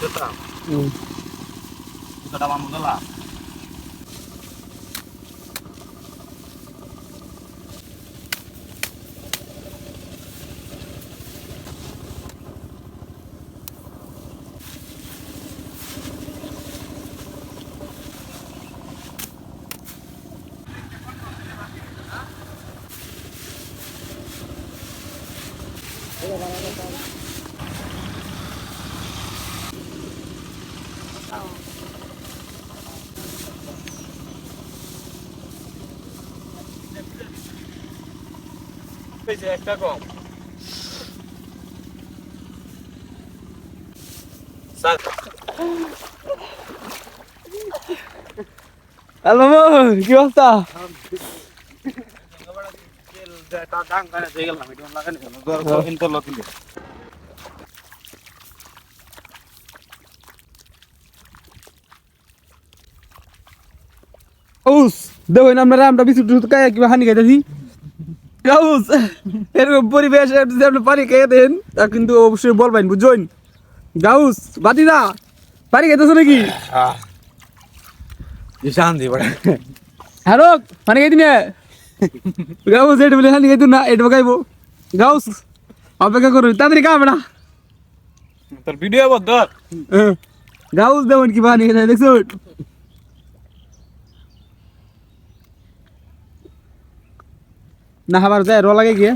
tetap. Hmm. Kita dalam gelap Thank. একটা কম। Hello কি অবস্থা? দাম কানে দিয়ে গেলাম এটা লাগানি কেন দর কিন্তু লকিলে উস দেখুন আপনারা আমরা বিস্কুট খাই কিবা হানি খাইতেছি। গাউস এরকম পরিবেশ যদি আপনি পানি খেয়ে দেন তা কিন্তু অবশ্যই বলবেন বুঝছেন? গাউস বাতি না পানি খাইতেছো নাকি? বড়। হ্যালো পানি খাইতি না? গাউস এটা বলে হানি খাইতো না এটা খাইবো। গাউস অপেক্ষা করুন তাড়াতাড়ি খাবে না। তোর ভিডিও বদর গাউস দেখুন কি পানি দেখছ? না আবার যায় র লাগে গিয়ে।